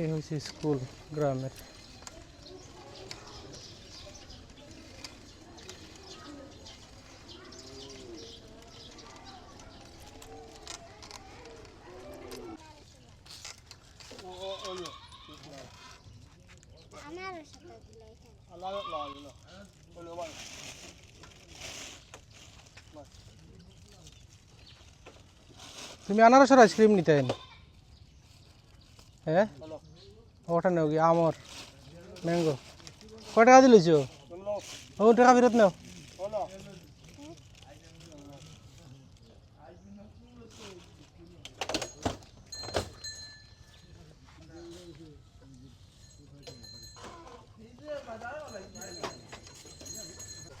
এই হচ্ছে স্কুল গ্রামের। তুমি আনারসের আইসক্রিম নিতে হ্যাঁ? ওটা নেও কি? আমর ম্যাঙ্গো কয় টাকা দিলিছ ও টাকা ফেরত নাও।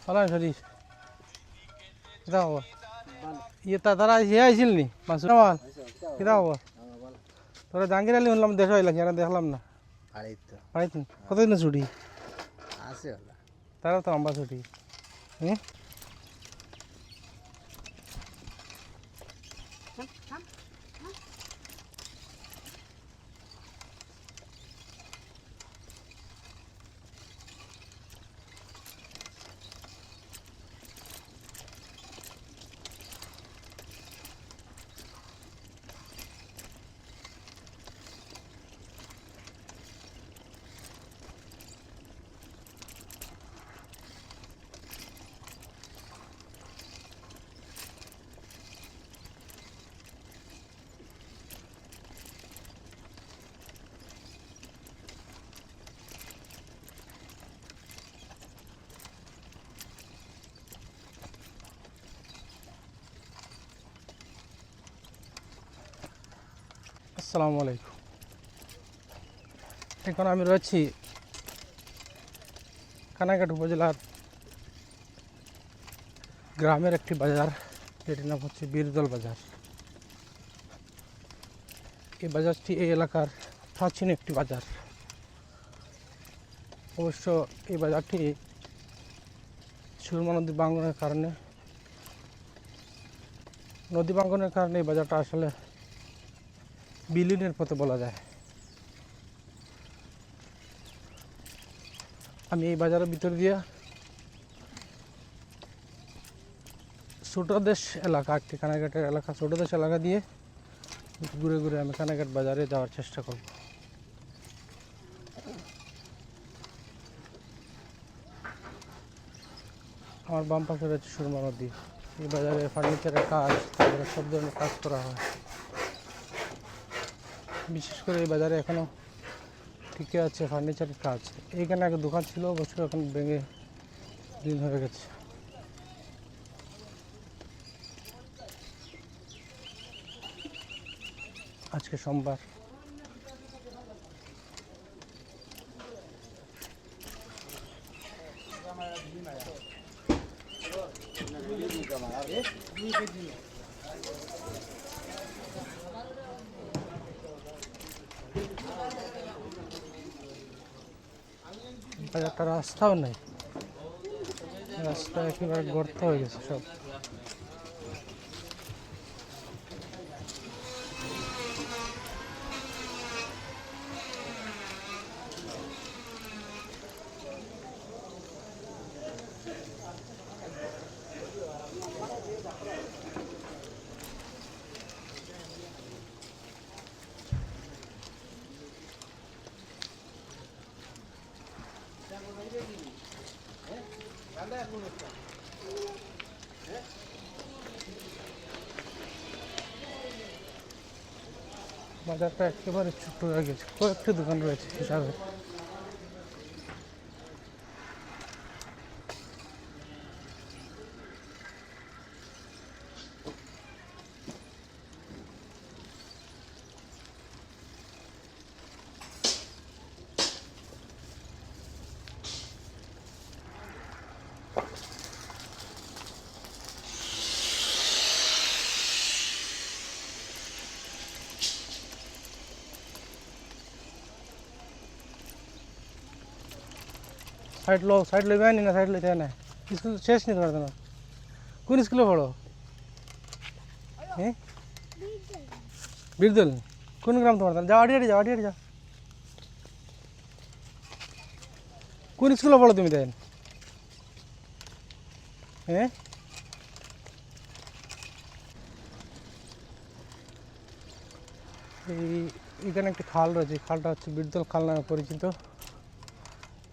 সালাম শরীফ কিতা হব? ইয়ে তা তারা ইয়ে আইছিল নি? মাসুর আমার কিতা হব? তোরা জাহাঙ্গীর আলী শুনলাম দেশ হইলাম এরা দেখলাম না। বাড়ির তো বাড়িতে কতদিন ছুটি? আছে তারাও তো লম্বা ছুটি। হুম? আসসালামু আলাইকুম। এখন আমি রয়েছি কানাঘাট উপজেলার গ্রামের একটি বাজার, যেটির নাম হচ্ছে বীরদল বাজার। এই বাজারটি এই এলাকার প্রাচীন একটি বাজার। অবশ্য এই বাজারটি সুরমা নদী বাঙ্গনের কারণে, নদী বাঙ্গনের কারণে এই বাজারটা আসলে বিলীনের পথে বলা যায়। আমি এই বাজারের ভিতর দিয়ে ছোটদেশ এলাকা, একটি কানাঘাটের এলাকা, ছোটদেশ এলাকা দিয়ে ঘুরে ঘুরে আমি কানাঘাট বাজারে যাওয়ার চেষ্টা করব। আমার বাম পাশে রয়েছে সুরমা নদী। এই বাজারে ফার্নিচারের কাজ, তারপরে সব ধরনের কাজ করা হয়। বিশেষ করে এই বাজারে এখনও টিকে আছে ফার্নিচারের কাজ। এইখানে আগে দোকান ছিল, অবশ্য এখন ভেঙে দিন হয়ে গেছে। আজকে সোমবার বাজারটা রাস্তাও নাই। রাস্তা একেবারে গর্ত হয়ে গেছে সব। বাজারটা একেবারে ছোট হয়ে গেছে। কয়েকটি দোকান রয়েছে সাইড লো সাইড লইবে নি না সাইড লইতে না স্কুল শেষ নি তোমার তোমার কোন স্কুলে পড়ো হ্যাঁ বীরদল কোন গ্রাম তোমার যাও আড়ি আড়ি যাও আড়ি আড়ি যাও কোন স্কুলে পড়ো তুমি দেন হ্যাঁ এই এখানে একটি খাল রয়েছে খালটা হচ্ছে বীরদল খাল নামে পরিচিত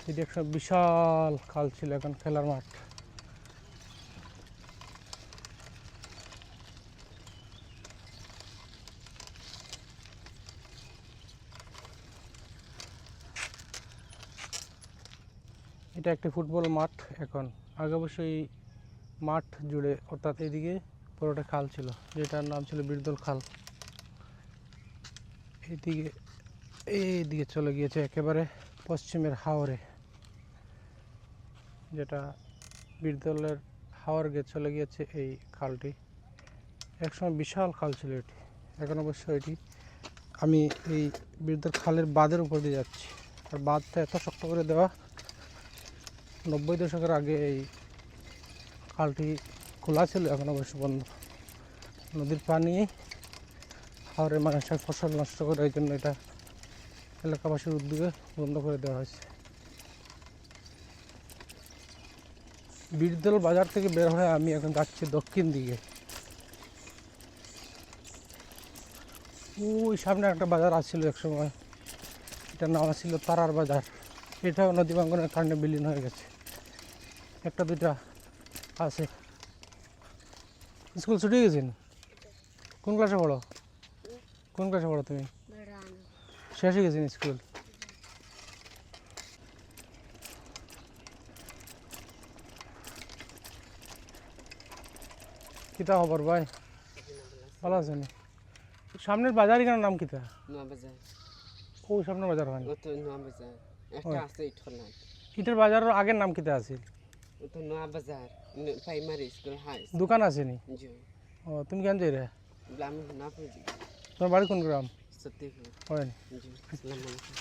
এটি একটা বিশাল খাল ছিল এখন খেলার মাঠ। এটা একটি ফুটবল মাঠ এখন। আগে অবশ্যই মাঠ জুড়ে অর্থাৎ এদিকে পুরোটা খাল ছিল, যেটার নাম ছিল বিরদল খাল। এইদিকে এইদিকে চলে গিয়েছে একেবারে পশ্চিমের হাওরে। যেটা বীরদলের হাওয়ার গিয়ে চলে গিয়েছে এই খালটি। একসময় বিশাল খাল ছিল এটি। এখন অবশ্য এটি আমি এই বীরদল খালের বাঁধের উপর দিয়ে যাচ্ছি। আর বাঁধটা এত শক্ত করে দেওয়া, নব্বই দশকের আগে এই খালটি খোলা ছিল, এখন অবশ্য বন্ধ নদীর পানি হাওড়ে মানুষের ফসল নষ্ট করে এই জন্য এটা এলাকাবাসীর উদ্যোগে বন্ধ করে দেওয়া হয়েছে। বীরদল বাজার থেকে বের হয়ে আমি এখন যাচ্ছি দক্ষিণ দিকে। ওই সামনে একটা বাজার আসছিল এক সময় এটার নাম ছিল তারার বাজার। এটাও নদী ভাঙ্গনের কারণে বিলীন হয়ে গেছে। একটা দুইটা আছে। স্কুল ছুটি গেছেন? কোন ক্লাসে পড়ো? কোন ক্লাসে পড়ো তুমি? শেষ গেছেন স্কুল? কিতা খবর ভাই? ভালো আছেন? সামনের বাজার এখানে নাম কিতা? ও সামনের বাজার হয় ইটার বাজারের আগের নাম কিতা আছে? দোকান আছে নি? জি। ও তুমি কেন যাই রে তোমার বাড়ি কোন গ্রাম? সত্যিপুর হয় আসসালামু আলাইকুম।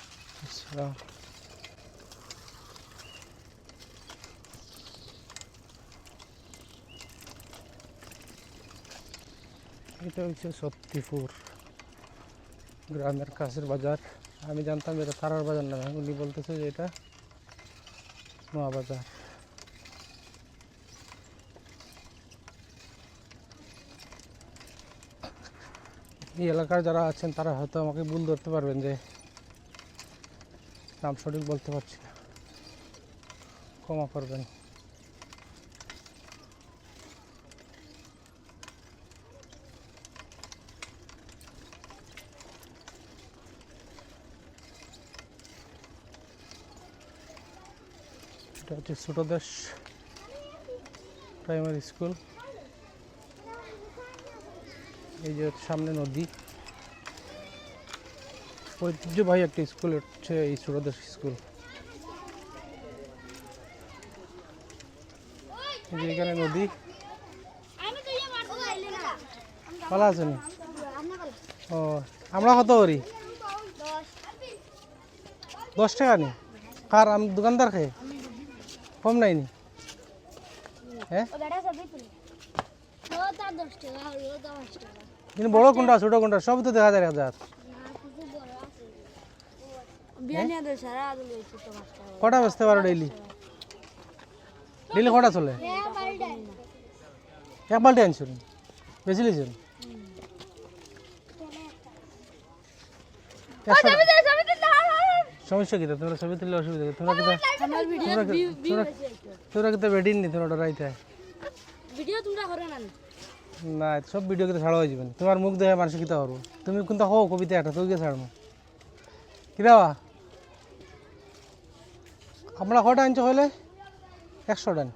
এটা হচ্ছে সত্যিপুর গ্রামের কাছের বাজার। আমি জানতাম এটা তারার বাজার নামে উনি বলতেছে যে এটা নোয়া বাজার এই এলাকার যারা আছেন, তারা হয়তো আমাকে ভুল ধরতে পারবেন যে নাম সঠিক বলতে পারছি না। ক্ষমা করবেন। এটা হচ্ছে ছোটদেশ প্রাইমারি স্কুল। এই যে সামনে নদী। ঐতিহ্যবাহী একটা স্কুল, হচ্ছে এই ছোটদেশ স্কুল। এখানে নদী। ভালো আছেন ও, আমরা কত করি? দশ টাকা নি? কার, আমি দোকানদার খেয়ে কম হ্যাঁ? দশ টাকা কিন্তু বড় কোনটা ছোট কোনটা? সব তো দেখা যায় হাজার। না কটা বেচতে পারো ডেইলি ডেইলি কটা চলে? হ্যাঁ এক বাল্টি আনছুন বেশি লিছেন একশো সমস্যা কিতা তোমরা ছবি তুললে অসুবিধা কি? তোমরা কিতা আমার তোমরা কি- কিতা বেডিন নি তোমরা রাইতে? ভিডিও তোমরা করে না। না সব ভিডিও কিতা ছাড়া হয়ে যাবেন তোমার মুখ দেখে মানুষ কিতা করব? তুমি কোনটা হো কবিতা একটা তুই গিয়ে ছাড়বো। কিতা বা আমরা কটা আনছো হলে একশো দিন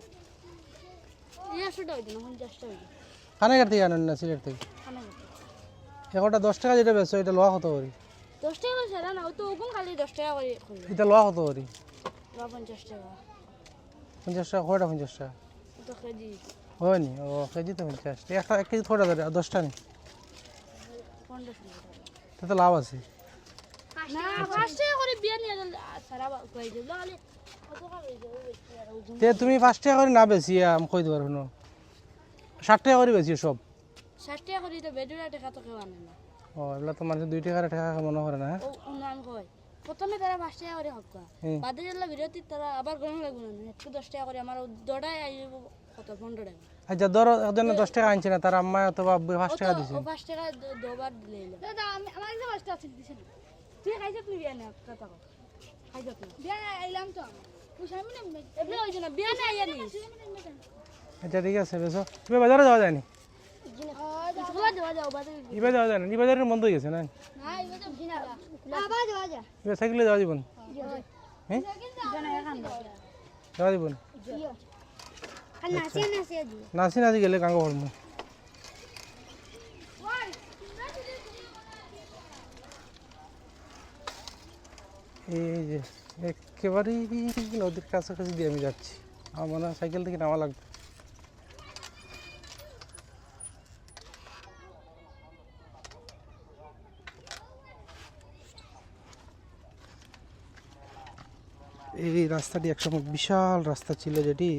কানাঘাট থেকে আনেন না সিলেট থেকে? একটা দশ টাকা যেটা বেচো এটা লোয়া কত করি? দশ টাকা করে সারা না তো ওগুন খালি দশ টাকা করে এটা কত করি পঞ্চাশ টাকা। পঞ্চাশ টাকা কয়টা পঞ্চাশ টাকা? তো কেজি। হয় নি? ও কেজি তো পঞ্চাশ। টাকা একটা এক কেজি থোড়া ধরে আর দশটা টাকা। তাতে লাভ আছে? না তে তুমি পাঁচ টাকা করে না বেশি আমি কই দেবার শুনো ষাট টাকা করে বেশি সব ষাট টাকা করে তো বেডুরা টাকা তো কেউ আনে না। ও এগুলো তো মানুষ দুই টাকার টাকা মনে করে না? ও নাম কয়। প্রথমে তারা পাঁচ টাকা করে হক। বাদে যেগুলো বিরতি তারা আবার গরম লাগবে না একটু দশ টাকা করে আমার দৌড়ায় আইব কত পনেরো টাকা আচ্ছা ধরো ওদের দশ টাকা আনছে না তার আম্মা অথবা আব্বু পাঁচ টাকা দিছে। ও পাঁচ টাকা দুবার দিলে। দাদা আমি আমার কাছে পাঁচ টাকা ছিল দিছে না। তুই খাইছ তুমি বিয়া না কথা কও খাইছ তুমি। বিয়া আইলাম তো। এমনি হয়েছে না বিয়া না আইয়া নিস আচ্ছা ঠিক আছে বেশো তুমি বাজারে যাওয়া যায়নি স্কুলে যাওয়া যায় না বাজারের বন্ধ হয়ে গেছে না? এবার এবার সাইকেলে যাওয়া হ্যাঁ? যাওয়া নাচি নাচি গেলে গাঙ্গ পড়ব এই যে একেবারেই নদীর কাছাকাছি দিয়ে আমি যাচ্ছি। আমার মনে হয় সাইকেল থেকে নামা লাগবে এই রাস্তাটি একসময় বিশাল রাস্তা ছিল যেটি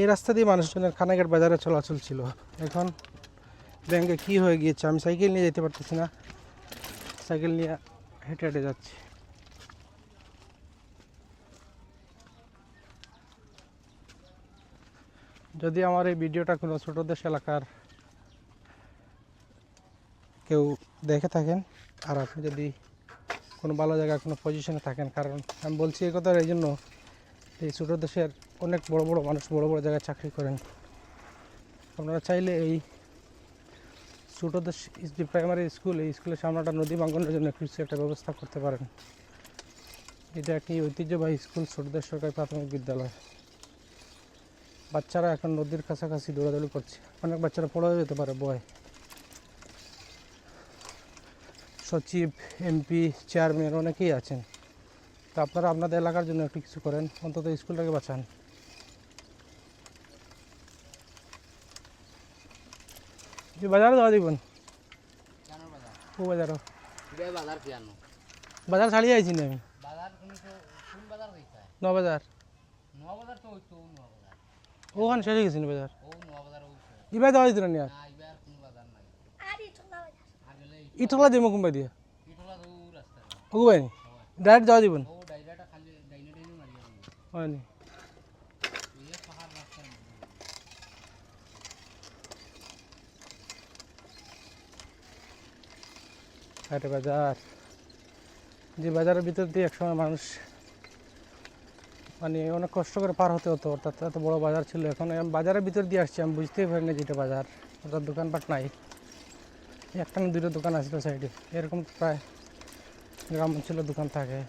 এই রাস্তা দিয়ে মানুষজনের খানাঘাট বাজারে চলাচল ছিল। এখন ব্যাংকে কি হয়ে গিয়েছে? আমি সাইকেল নিয়ে যেতে পারতেছি না। সাইকেল নিয়ে হেঁটে হেঁটে যাচ্ছি। যদি আমার এই ভিডিওটা কোনো ছোট দেশ এলাকার কেউ দেখে থাকেন, আর আপনি যদি কোনো ভালো জায়গায়, কোনো পজিশনে থাকেন। কারণ আমি বলছি এই কথা এই জন্য এই ছোটো দেশের অনেক বড় বড় মানুষ বড় বড় জায়গায় চাকরি করেন। আপনারা চাইলে এই ছোটো দেশ যে প্রাইমারি স্কুল এই স্কুলের সামনে একটা নদী বাঙ্গনের জন্য কিছু একটা ব্যবস্থা করতে পারেন। এটা একটি ঐতিহ্যবাহী স্কুল ছোটদের সরকারি প্রাথমিক বিদ্যালয়। বাচ্চারা এখন নদীর কাছাকাছি দৌড়াদৌড়ি করছে। অনেক বাচ্চারা পড়ে যেতে পারে বয়। সচিব এমপি চেয়ারম্যান অনেকেই আছেন। তা আপনারা আপনাদের এলাকার জন্য একটু কিছু করেন অন্তত স্কুলটাকে বাঁচান। যে বাজারে দিবেন ও বাজার বাজার ছাড়িয়ে আইছি না আমি। ন বাজার। ওখানে শেষ হয়ে গেছি বাজার? ইবাই যাওয়া দিত না আর না এবার কোন বাজার নাই আগেলে ইটলা যাব কোনবাই দিয়া? রাস্তা। ওগো ডাইরেক্ট যাওয়া দিবেন দিবে। পাহাড় রাস্তা হাটে বাজার। যে বাজারের ভিতর দিয়ে একসময় মানুষ মানে অনেক কষ্ট করে পার হতে হতো অর্থাৎ এত বড় বাজার ছিল। এখন আমি বাজারের ভিতর দিয়ে আসছি আমি বুঝতেই পারি না যেটা বাজার। অর্থাৎ দোকানপাট নাই। একটা না দুটো দোকান আসলো সাইডে। এরকম প্রায় গ্রাম অঞ্চলে দোকান থাকে।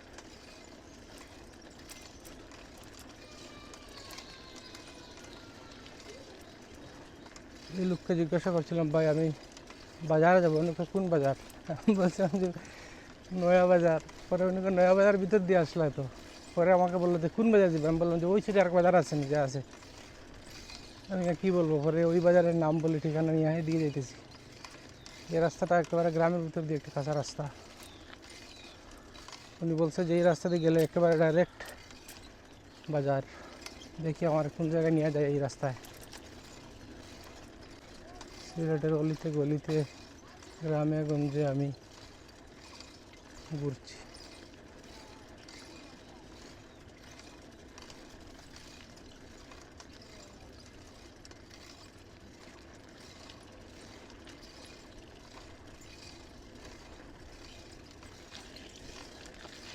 এই লোককে জিজ্ঞাসা করছিলাম, ভাই, আমি বাজারে যাব? উনি কোন বাজার? বলছিলাম যে, নয়া বাজার। পরে উনি নয়া বাজার ভিতর দিয়ে আসলে তো। পরে আমাকে বলল যে, কোন বাজার যাবে? আমি বললাম যে, ওই সাইডে আর বাজার আছে, যে আছে। আমি কি বলব? পরে ওই বাজারের নাম বলে ঠিকানা নিয়ে এদিকে যেতেছি এই রাস্তাটা একেবারে গ্রামের ভিতর দিয়ে একটা কাঁচা রাস্তা। উনি বলছে যে, এই রাস্তা দিয়ে গেলে একেবারে ডাইরেক্ট বাজার। দেখি আমার কোন জায়গায় নিয়ে যায় এই রাস্তায়। সিলেটের অলিতে গলিতে, গ্রামে গঞ্জে আমি ঘুরছি।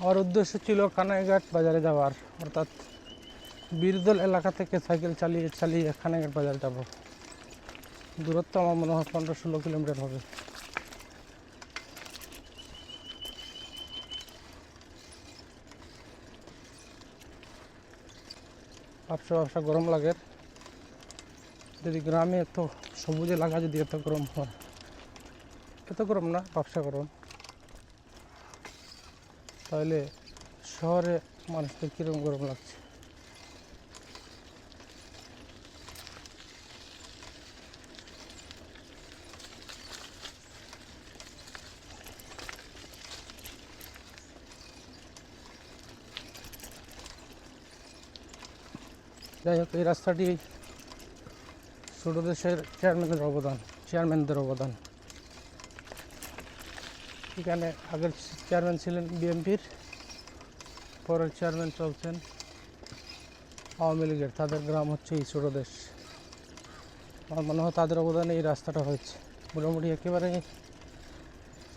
আমার উদ্দেশ্য ছিল কানাইঘাট বাজারে যাওয়ার। অর্থাৎ বীরদল এলাকা থেকে সাইকেল চালিয়ে চালিয়ে কানাইঘাট বাজারে যাব। দূরত্ব আমার মনে হয় পনেরো ষোলো কিলোমিটার হবে। ব্যবসা ব্যবসা গরম লাগে। যদি গ্রামে এত সবুজে লাগা যদি এত গরম হয়, এত গরম না, ব্যবসা গরম। তাহলে শহরে মানুষদের কীরকম গরম লাগছে? যাই হোক, এই রাস্তাটি ছোটো দেশের চেয়ারম্যানের অবদান চেয়ারম্যানদের অবদান। এখানে আগের চেয়ারম্যান ছিলেন বিএনপির, পরের চেয়ারম্যান চলছেন আওয়ামী লীগের। তাদের গ্রাম হচ্ছে এই ছোটো দেশ। আমার মনে হয় তাদের অবদানে এই রাস্তাটা হয়েছে। মোটামুটি একেবারে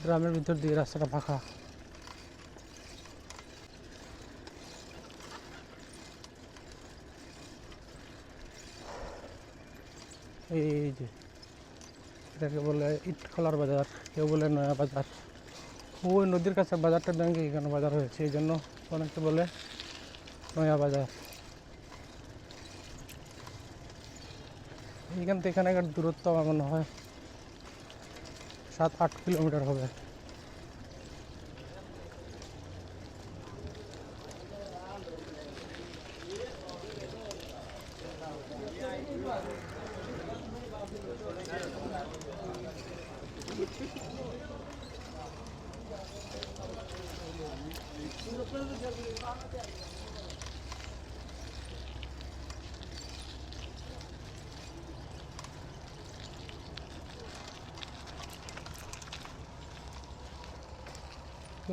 গ্রামের ভিতর দিয়ে রাস্তাটা ফাঁকা। এই যে, এটাকে বলে ইটখলার বাজার, কেউ বলে নয়া বাজার। ওই নদীর কাছে বাজারটা ব্যাংকে এখানে বাজার হয়েছে, এই জন্য অনেকে বলে নয়া বাজার। এখান থেকে এখানে দূরত্ব আমার মনে হয় সাত আট কিলোমিটার হবে।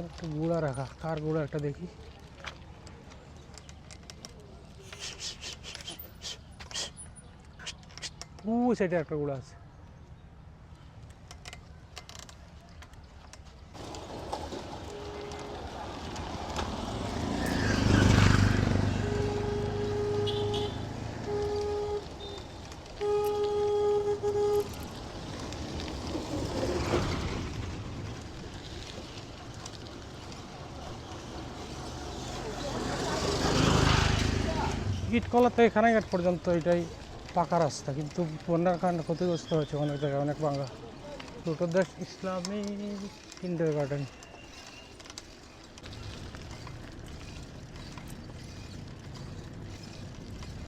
একটা গুঁড়া রাখা কার গুঁড়া একটা দেখি ও সেটা একটা গুঁড়া আছে ইটকলা এখানে গেট পর্যন্ত এটাই পাকা রাস্তা, কিন্তু বন্যার কারণে ক্ষতিগ্রস্ত হয়েছে অনেক জায়গায়, অনেক বাংলা। দুটো দেশ ইসলামী কিন্ডার গার্ডেন